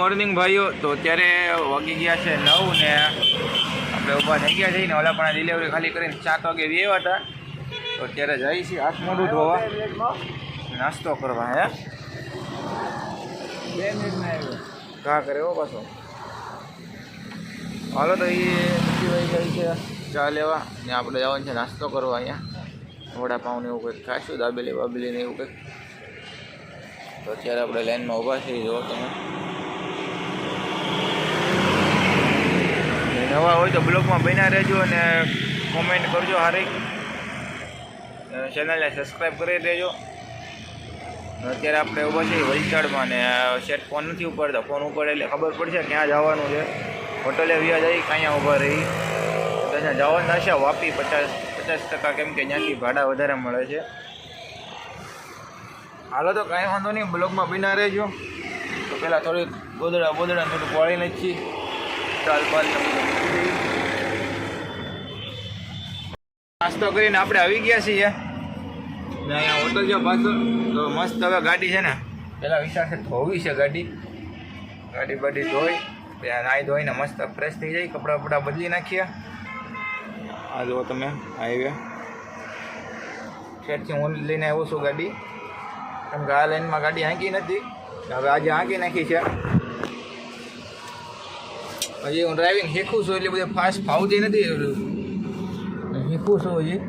Morning ભાઈઓ. તો અત્યારે વાગી ગયા છે નવ ને આપણે ઊભા થઈ ગયા છીએ ને ઓલા પણ ડિલિવરી ખાલી કરીને સાત વાગે વ્યવા હતા. તો અત્યારે જઈએ છીએ હાથ મોઢું ધોવા. નાસ્તો કરવા, હે? ઘા કરે હો પાછો. હાલો તો એ વહી ગઈ છે ચા લેવા. ને આપણે જવાનું છે નાસ્તો કરવા અહીંયા. વડાપાઉં એવું કંઈક ખાઈશું, દાબેલી બાબેલી ને એવું કંઈક. તો અત્યારે આપણે લાઈનમાં ઊભા છીએ જો તમે. નવા હોય તો બ્લોગમાં બન્યા રહેજો અને કોમેન્ટ કરજો હારી ચેનલને સબસ્ક્રાઈબ કરી દેજો. અત્યારે આપણે ઊભા છીએ વલસાડમાં ને સેટ ફોન નથી ઉપાડતા. ફોન ઉપાડે એટલે ખબર પડશે ક્યાં જવાનું છે. હોટલે વ્યા જઈ ક્યાં ઊભા રહી. તો ત્યાં જવાનું હશે વાપી પચાસ પચાસ ટકા કેમ કે ત્યાંથી ભાડા વધારે મળે છે. હાલો તો કાંઈ વાંધો નહીં, બ્લોગમાં બિના રહેજો. તો પહેલાં થોડીક ગોદડા બોદડા થોડું પાળી નાખી ચાલ પાલ ને બધું મૂકી દઈએ. નાસ્તો કરીને આપણે આવી ગયા છીએ. અહીંયા હોટલ છે પાછળ. તો મસ્ત હવે ગાડી છે ને પહેલાં વિશાળ છે ધોવી છે ગાડી. ગાડી બાડી ધોઈ, ત્યાં નાહી ધોઈને મસ્ત ફ્રેશ થઈ જાય, કપડાં બપડા બદલી નાખીએ. આ જુઓ તમે હાઈવે ખેતથી હું લઈને આવ્યો છું ગાડી. કેમ કે આ લાઈનમાં ગાડી હાંકી નથી. હવે આજે હાંકી નાખી છે. હજી હું ડ્રાઇવિંગ શીખું છું એટલે બધું ફાસ્ટ ફાવતી નથી. શીખું છું હજી.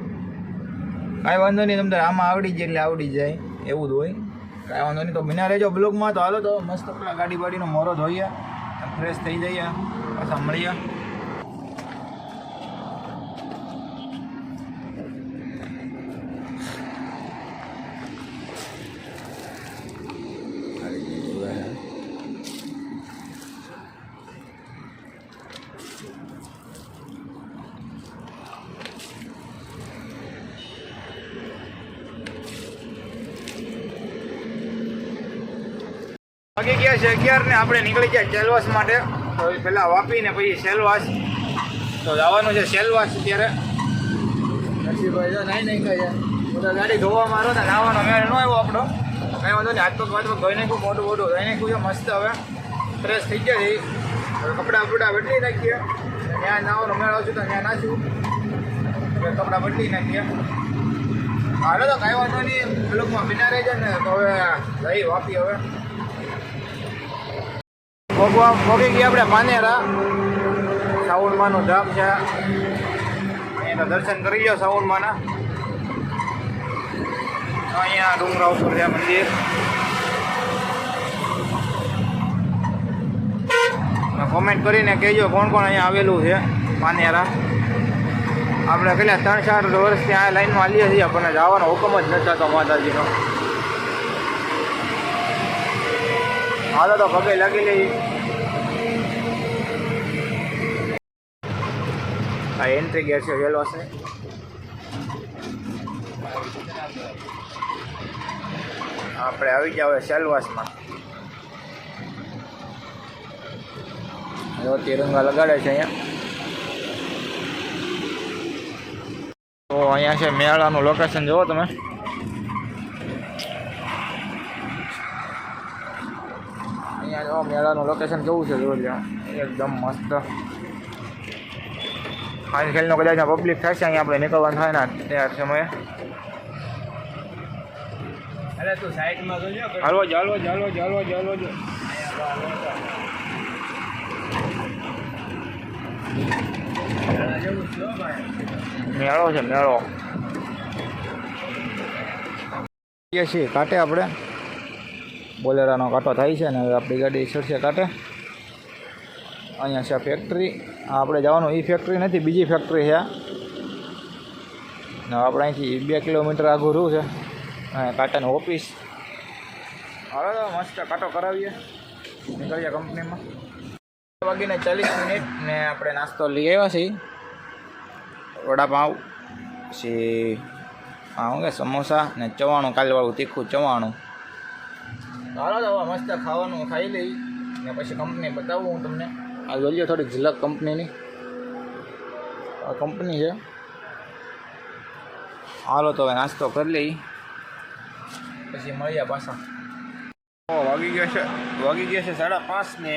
કાંઈ વાંધો નહીં, તમને આમાં આવડી જાય એટલે આવડી જાય. એવું જ હોય. કાંઈ વાંધો નહીં, તો બિના રહેજો બ્લોગમાં તો હાલો તો મસ્ત પેલા ગાડી બાડીનો મોરો ધોઈએ ફ્રેશ થઈ જઈએ, પાછા મળીએ. વાગી ગયા છે અગિયાર ને આપણે નીકળી ગયા સેલવાસ માટે. તો પહેલાં વાપીને પછી સેલવાસ. તો જવાનું છે સેલવાસ અત્યારે. નરસિંહભાઈ તો નાઈ નહીં ખાઈ બધા ગાડી ધોવા મારો ને નાવાનો. મેળ ન આવ્યો આપણો. કાંઈ વાંધો નહીં હાથ પગ વાત ધોઈ નાખ્યું મોટું મોટું ધોઈ નાખ્યું છે, મસ્ત હવે. ફ્રેશ થઈ ગયા છે કપડાં બપડા બદલી નાખીએ. ત્યાં નાવાનો મેળ આવશું તો ત્યાં નાચું કપડાં બદલી નાખીએ. હાલો તો કાંઈ વાંધો નહીં. બ્લોકમાં બિના રહી જાય ને તો હવે લઈ વાપી હવે. ભોગવા ભોગી ગયા આપણે માનેરા. સાવણમાનું ધામ છે. એના દર્શન કરી લો સાવણમાના અહીંયા ડુંગરા ઉપર છે મંદિર. કોમેન્ટ કરીને કહેજો કોણ કોણ અહીંયા આવેલું છે માનેરા. આપણે કેટલા, ત્રણ, ચાર વર્ષ ત્યાં લાઈનમાં આવીએ છીએ આપણને જવાનો હુકમ જ નથી થતો માતાજીનો. હાલો તો પગે લાગી લઈ આ એન્ટ્રી ગેટ છે, વેલો છે. આપણે આવી જાવ સેલવાસમાં. જો તિરંગા લગાડે છે અહીંયા. તો અહીંયા છે મેળાનું લોકેશન જુઓ તમે. અહીંયા જો મેળાનું લોકેશન કેવું છે જોઈ એકદમ મસ્ત. ખાલી ખેલનો કદાચ પબ્લિક થશે અહીંયા આપણે નીકળવાનું થાય ને ત્યાર સમયે. અરે તું સાઈડમાં જોજો હાલવો મેળો છે મેળો. છીએ કાંટે આપણે. બોલેરાનો કાંટો થાય છે ને હવે આપણી ગાડી ચડશે કાંટે. અહીંયા છે ફેક્ટરી આપણે જવાનું એ ફેક્ટરી નથી, બીજી ફેક્ટરી છે આપણે અહીંથી બે કિલોમીટર આઘું રહ્યું છે. અહીંયા કાંટાની ઓફિસ હાલો તો મસ્ત કાંટો કરાવીએ. નીકળીએ કંપનીમાં વાગીને ચાલીસ મિનિટ ને આપણે નાસ્તો લઈ આવ્યા છીએ. વડાપાઉં, પછી શું કે, સમોસા ને ચવાણું, કાલવાળું તીખું ચવાણું. હાલો તો મસ્ત ખાવાનું ખાઈ લઈ ને પછી કંપની બતાવું હું તમને. આ જોઈએ થોડીક ઝલક કંપનીની. આ કંપની છે. હાલો તો હવે નાસ્તો કરી લઈ પછી મળ્યા પાછા. વાગી ગયા છે, વાગી ગયા છે સાડા પાંચ ને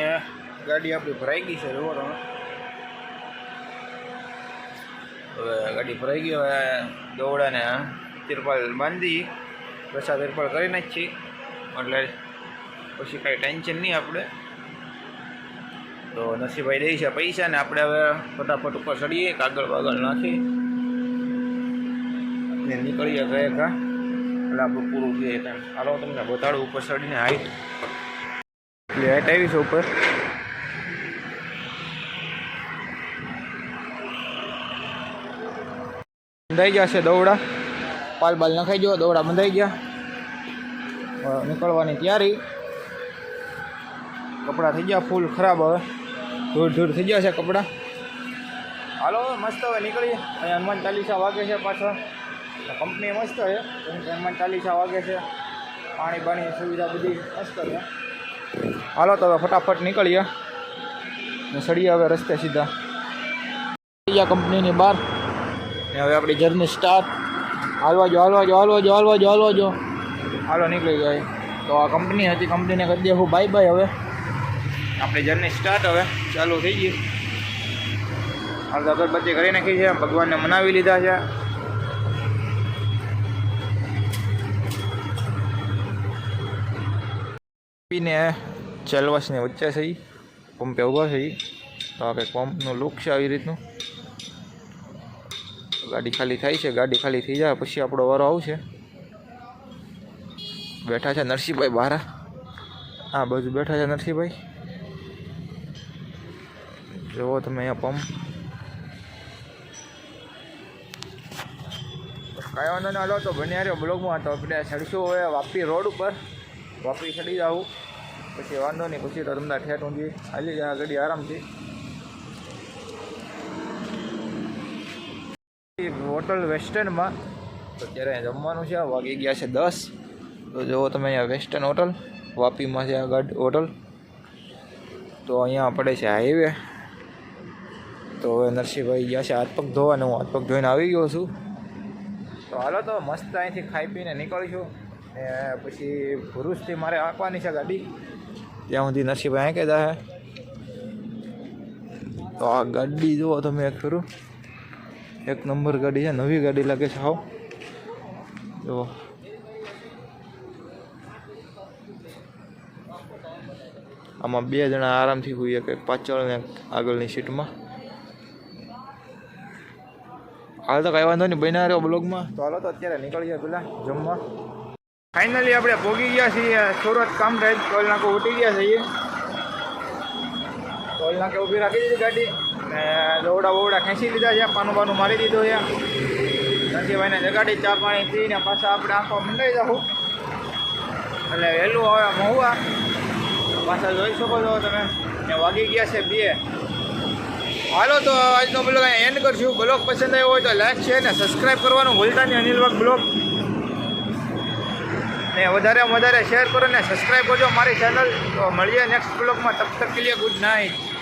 ગાડી આપણી ભરાઈ ગઈ છે જુઓ હવે ગાડી ભરાઈ ગઈ, હવે દોવડાને તિરપાલ બાંધી, પ્રસાદ તિરપાલ કરી નાખી એટલે પછી કાંઈ ટેન્શન નહીં આપણે. તો નસીભાઈ દે છે પૈસા ને આપણે હવે ફટાફટ ઉપર ચડીએ કાગળ બાગળ નાખી. ને નીકળીએ ગયા કા એટલે આપણું પૂરું જોઈએ ત્યાં હાલો તમને બતાડું ઉપર ચડીને હાઈટ એટલે હાઈટ આવી છે ઉપર. બંધાઈ ગયા છે દોવડા પાલ બાલ નખાઈ ગયો દોવડા બંધાઈ ગયા. નીકળવાની તૈયારી. કપડાં થઈ ગયા, ફૂલ ખરાબ હવે. ધૂળ ધૂળ થઈ ગયા છે કપડાં. હાલો મસ્ત હવે નીકળીએ. અહીંયા હનુમાન ચાલીસા વાગે છે પાછળ કંપની મસ્ત છે. હનુમાન ચાલીસા વાગે છે. પાણી બાણી સુવિધા બધી મસ્ત છે. હાલો તો હવે ફટાફટ નીકળીએ. ને સળીએ હવે રસ્તે સીધા. કંપનીની બહાર. ને હવે આપણી જર્ની સ્ટાર્ટ હાલવા જો હાલવા જો હાલવા જો હાલવા જો હાલવા જો હાલો નીકળી ગઈ તો આ કંપની હતી. કંપનીને કરી દેવું બાય બાય હવે. આપણી જર્ની સ્ટાર્ટ હવે, ચાલુ થઈ ગઈ. હાલ તો અગરબત્તી કરી નાખી છે, ભગવાનને મનાવી લીધા છે. પીને ચલવાસની વચ્ચે છે. પંપે ઊભા છે. તો આ કંઈક પંપનું લુક છે આવી રીતનું. ગાડી ખાલી થાય છે, ગાડી ખાલી થઈ જાય, પછી આપણો વારો આવશે. બેઠા છે નરસિંહભાઈ બહાર. આ બાજુ બેઠા છે નરસિંહભાઈ. જુઓ તમે અહીંયા પંપ કાંઈ વાંધો ના હાલો, તો બન્યા રહ્યો બ્લોગમાં. તો આપણે ચડીશું હવે વાપી રોડ ઉપર. વાપી ચડી જાઉં. પછી વાંધો નહીં, પછી તો તમને ઠેઠ ઊંધી હાલી જાય ગાડી આરામથી. હોટલ વેસ્ટર્નમાં તો અત્યારે જમવાનું છે, વાગી ગયા છે દસ. તો જુઓ તમે અહીંયા વેસ્ટર્ન હોટલ, વાપીમાં છે આ ગઢ હોટલ. તો અહીંયા પડે છે હાઈવે તો હવે નરસિંહભાઈ ગયા છે, હાથ પગ ધોવા અને હું હાથ પગ ધોઈને આવી ગયો છું. તો હાલો તો મસ્ત અહીંથી ખાઈ પીને નીકળીશું. ને પછી ભરૂચથી મારે આંકવાની છે ગાડી. ત્યાં સુધી નરસિંહભાઈ આંકે જાય તો આ ગાડી જુઓ તમે એક ખરું એક નંબર ગાડી છે, નવી ગાડી લાગે છે આવો. જુઓ. આમાં બે જણા આરામથી હોઈએ કે પાછળ ને આગળની સીટમાં. હાલ તો કઈ વાંધો નહીં, બન્યા રહ્યો બ્લોગમાં. તો હાલો તો અત્યારે નીકળીએ પેલા જમવા. ફાઇનલી આપણે ભોગી ગયા છીએ, સુરત કામ થાય ટોલ નાકો ઉઠી ગયા છીએ. ટોલ નાકે ઊભી રાખી દીધી ગાડી ને દોવડા બોવડા ખેંચી લીધા છે, પાનું બાનું મારી દીધું છે. નરસિંહભાઈને જગાડી, ચા પાણી પીને પાછા આપણે આંખો મંડાઈ જાઉં એટલે વહેલું હવે મહુવા પાછા જોઈ શકો છો તમે. ને વાગી ગયા છે બે. હાલો તો આજનો બ્લોગ અહીંયા એન્ડ કરશું. બ્લોગ પસંદ આવ્યો હોય તો લાઈક છે ને સબસ્ક્રાઈબ કરવાનું ભૂલતા નહીં. અનિલભાગ બ્લોગ ને વધારે વધારે શેર કરો ને સબસ્ક્રાઈબ કરજો. મારી ચેનલ તો મળીએ નેક્સ્ટ બ્લોગમાં તબ તક કે લીએ ગુડ નાઇટ